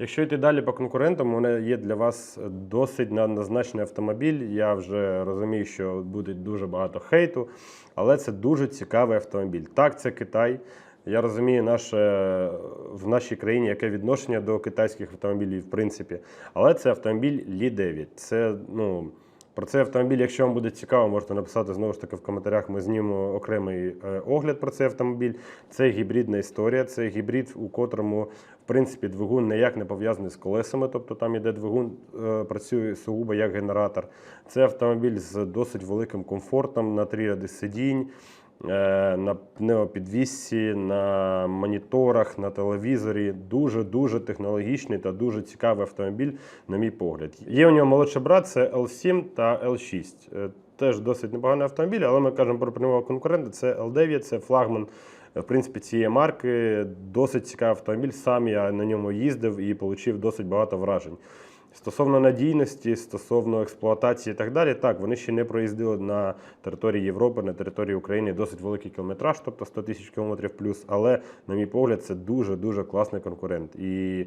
Якщо йти далі по конкурентам, у мене є для вас досить неоднозначний автомобіль. Я вже розумію, що буде дуже багато хейту, але це дуже цікавий автомобіль. Так, це Китай. Я розумію наше в нашій країні яке відношення до китайських автомобілів, в принципі. Але це автомобіль Лі 9. Це ну. Про цей автомобіль, якщо вам буде цікаво, можете написати знову ж таки в коментарях. Ми знімемо окремий е, огляд про цей автомобіль. Це гібридна історія, це гібрид, у котрому в принципі двигун ніяк не пов'язаний з колесами, тобто там іде двигун, е, працює сугубо як генератор. Це автомобіль з досить великим комфортом на три ряди сидінь. Е, На пневмопідвісці, на моніторах, на телевізорі. Дуже дуже технологічний та дуже цікавий автомобіль, на мій погляд. Є у нього молодший брат, це L7 та L6. Е, Теж досить непоганий автомобіль, але ми кажемо про прямого конкурента. Це L9, це флагман в принципі, цієї марки. Досить цікавий автомобіль. Сам я на ньому їздив і отримав досить багато вражень. Стосовно надійності, стосовно експлуатації і так далі, так, вони ще не проїздили на території Європи, на території України досить великий кілометраж, тобто 100 тисяч кілометрів плюс. Але, на мій погляд, це дуже-дуже класний конкурент. І